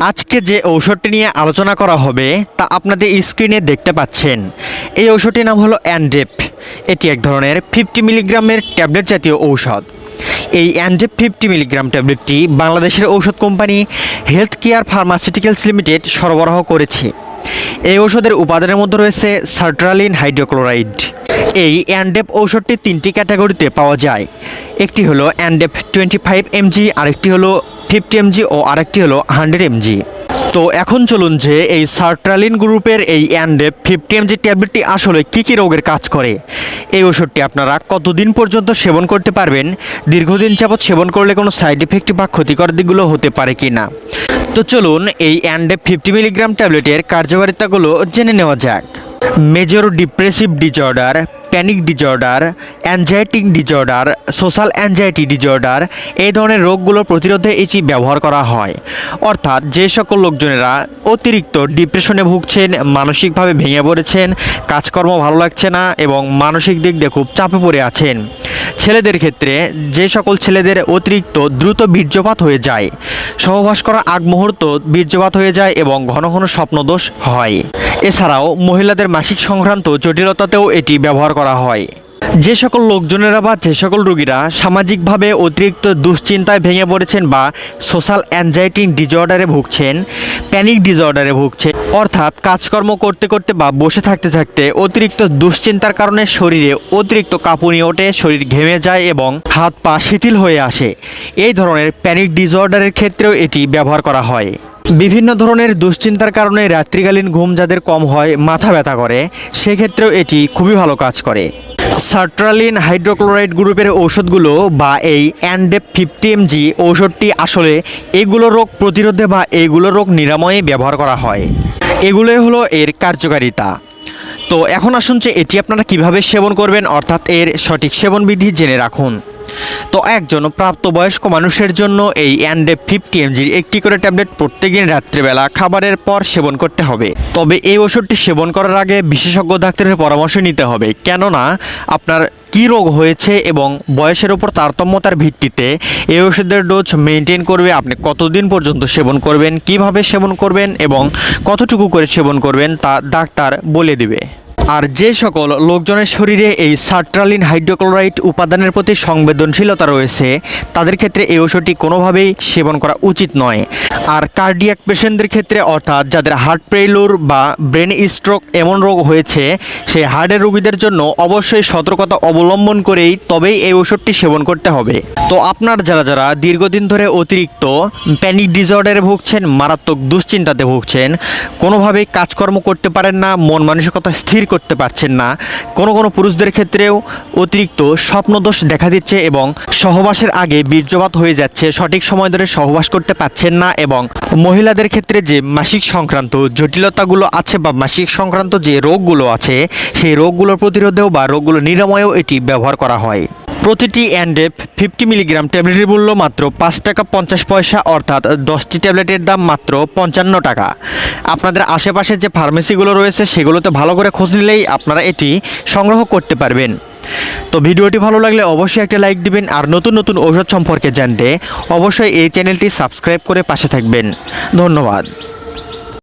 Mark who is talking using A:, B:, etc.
A: আজকে যে ঔষধটি নিয়ে আলোচনা করা হবে, তা আপনাদের স্ক্রিনে দেখতে পাচ্ছেন। এই ঔষধটির নাম হলো অ্যান্ডেপ এটি এক ধরনের ফিফটি মিলিগ্রামের ট্যাবলেট জাতীয় ঔষধ। এই অ্যান্ডেপ ফিফটি মিলিগ্রাম ট্যাবলেটটি বাংলাদেশের ঔষধ company health care pharmaceuticals limited সরবরাহ করেছে। এই ঔষধের উপাদানের মধ্যে রয়েছে সার্ট্রালিন হাইড্রোক্লোরাইড। এই অ্যান্ডেপ ঔষধটি তিনটি ক্যাটাগরিতে পাওয়া যায়। একটি হলো অ্যান্ডেপ টোয়েন্টি ফাইভ এমজি, আরেকটি হলো ফিফটি এমজি ও আরেকটি হলো হান্ড্রেড এমজি। তো এখন চলুন যে এই সার্ট্রালিন গ্রুপের এই অ্যান্ডেপ ফিফটি এমজি ট্যাবলেটটি আসলে কী কী রোগের কাজ করে? এই ওষুধটি আপনারা কতদিন পর্যন্ত সেবন করতে পারবেন? দীর্ঘদিন যাবৎ সেবন করলে কোনো সাইড ইফেক্ট বা ক্ষতিকর দিকগুলো হতে পারে কি না তো চলুন এই অ্যান্ডেপ ফিফটি মিলিগ্রাম ট্যাবলেটের কার্যকারিতাগুলো জেনে নেওয়া যাক। Major depressive disorder panic disorder anxiety disorder social anxiety disorder এই ধরনের রোগগুলো প্রতিরোধে এটি ব্যবহার করা হয়। অর্থাৎ যে সকল লোকজনেরা অতিরিক্ত ডিপ্রেশনে ভুগছেন, মানসিকভাবে ভেঙে পড়েছেন, কাজকর্ম ভালো লাগছে না এবং মানসিক দিক দিয়ে খুব চাপে পড়ে আছেন। ছেলেদের ক্ষেত্রে যে সকল ছেলেদের অতিরিক্ত দ্রুত বীর্যপাত হয়ে যায়। সহবাস করা আগ মুহূর্ত বীর্যপাত হয়ে যায় এবং ঘন ঘন স্বপ্নদোষ হয়। এছাড়াও মহিলাদের মাসিক সংক্রান্ত জটিলতাতেও এটি ব্যবহার করা হয়। যে সকল লোকজনেরা বা যে সকল রোগীরা সামাজিকভাবে অতিরিক্ত দুশ্চিন্তায় ভেঙে পড়েছেন বা সোশ্যাল অ্যাংজাইটি ডিজঅর্ডারে ভুগছেন, প্যানিক ডিজঅর্ডারে ভুগছেন, অর্থাৎ কাজকর্ম করতে করতে বা বসে থাকতে থাকতে অতিরিক্ত দুশ্চিন্তার কারণে শরীরে অতিরিক্ত কাঁপুনি ওঠে, শরীর ঘেমে যায় এবং হাত পা শিথিল হয়ে আসে। এই ধরনের প্যানিক ডিজঅর্ডারের ক্ষেত্রেও এটি ব্যবহার করা হয়। বিভিন্ন ধরনের দুশ্চিন্তার কারণে রাত্রিকালীন ঘুম যাদের কম হয়, মাথা ব্যথা করে, সেক্ষেত্রেও এটি খুবই ভালো কাজ করে। সার্ট্রালিন হাইড্রোক্লোরাইড গ্রুপের ঔষধগুলো বা এই অ্যান্ডেপ ফিফটি এমজি ঔষধটি আসলে এগুলো রোগ প্রতিরোধে বা এইগুলো রোগ নিরাময়ে ব্যবহার করা হয়। এগুলোই হলো এর কার্যকারিতা। তো এখন আসুন যে এটি আপনারা কীভাবে সেবন করবেন, অর্থাৎ এর সঠিক সেবন বিধি জেনে রাখুন। তো একজন প্রাপ্তবয়স্ক মানুষের জন্য এই অ্যান্ডে ফিফটি এমজির একটি করে ট্যাবলেট প্রত্যেকদিন রাত্রিবেলা খাবারের পর সেবন করতে হবে। তবে এই ওষুধটি সেবন করার আগে বিশেষজ্ঞ ডাক্তারের পরামর্শ নিতে হবে। কেননা, আপনার কী রোগ হয়েছে এবং বয়সের উপর তারতম্যতার ভিত্তিতে এই ওষুধের ডোজ মেনটেন করবে আপনি কতদিন পর্যন্ত সেবন করবেন, কীভাবে সেবন করবেন এবং কতটুকু করে সেবন করবেন তা ডাক্তার বলে দিবে। আর যে সকল লোকজনের শরীরে এই সার্ট্রালিন হাইড্রোক্লোরাইড উপাদানের প্রতি সংবেদনশীলতা রয়েছে, তাদের ক্ষেত্রে এই ওষুধটি কোনোভাবেই সেবন করা উচিত নয়। আর কার্ডিয়াক পেশেন্টদের ক্ষেত্রে অর্থাৎ যাদের হার্ট ফেইলুর বা ব্রেন স্ট্রোক এমন রোগ হয়েছে, সেই হার্টের রোগীদের জন্য অবশ্যই সতর্কতা অবলম্বন করেই তবেই এই ওষুধটি সেবন করতে হবে। তো আপনার যারা যারা দীর্ঘদিন ধরে অতিরিক্ত প্যানিক ডিসঅর্ডারে ভুগছেন, মারাত্মক দুশ্চিন্তাতে ভুগছেন, কোনোভাবেই কাজকর্ম করতে পারেন না, মন মানসিকতা স্থির করতে পারছেন না। কোনো কোনো পুরুষদের ক্ষেত্রেও অতিরিক্ত স্বপ্নদোষ দেখা দিচ্ছে এবং সহবাসের আগে বীর্যপাত হয়ে যাচ্ছে। সঠিক সময় ধরে সহবাস করতে পারছেন না এবং মহিলাদের ক্ষেত্রে যে মাসিক সংক্রান্ত জটিলতাগুলো আছে বা মাসিক সংক্রান্ত যে রোগগুলো আছে, সেই রোগগুলোর প্রতিরোধেও বা রোগগুলো নিরাময়েও এটি ব্যবহার করা হয়। প্রতিটি অ্যান্ডেপ ফিফটি মিলিগ্রাম ট্যাবলেটের মূল্য মাত্র পাঁচ টাকা পঞ্চাশ পয়সা, অর্থাৎ দশটি ট্যাবলেটের দাম মাত্র পঞ্চান্ন টাকা। আপনাদের আশেপাশে যে ফার্মেসিগুলো রয়েছে, সেগুলোতে ভালো করে খোঁজ নিলেই আপনারা এটি সংগ্রহ করতে পারবেন। তো ভিডিওটি ভালো লাগলে অবশ্যই একটা লাইক দিবেন, আর নতুন নতুন ঔষধ সম্পর্কে জানতে অবশ্যই এই চ্যানেলটি সাবস্ক্রাইব করে পাশে থাকবেন। ধন্যবাদ।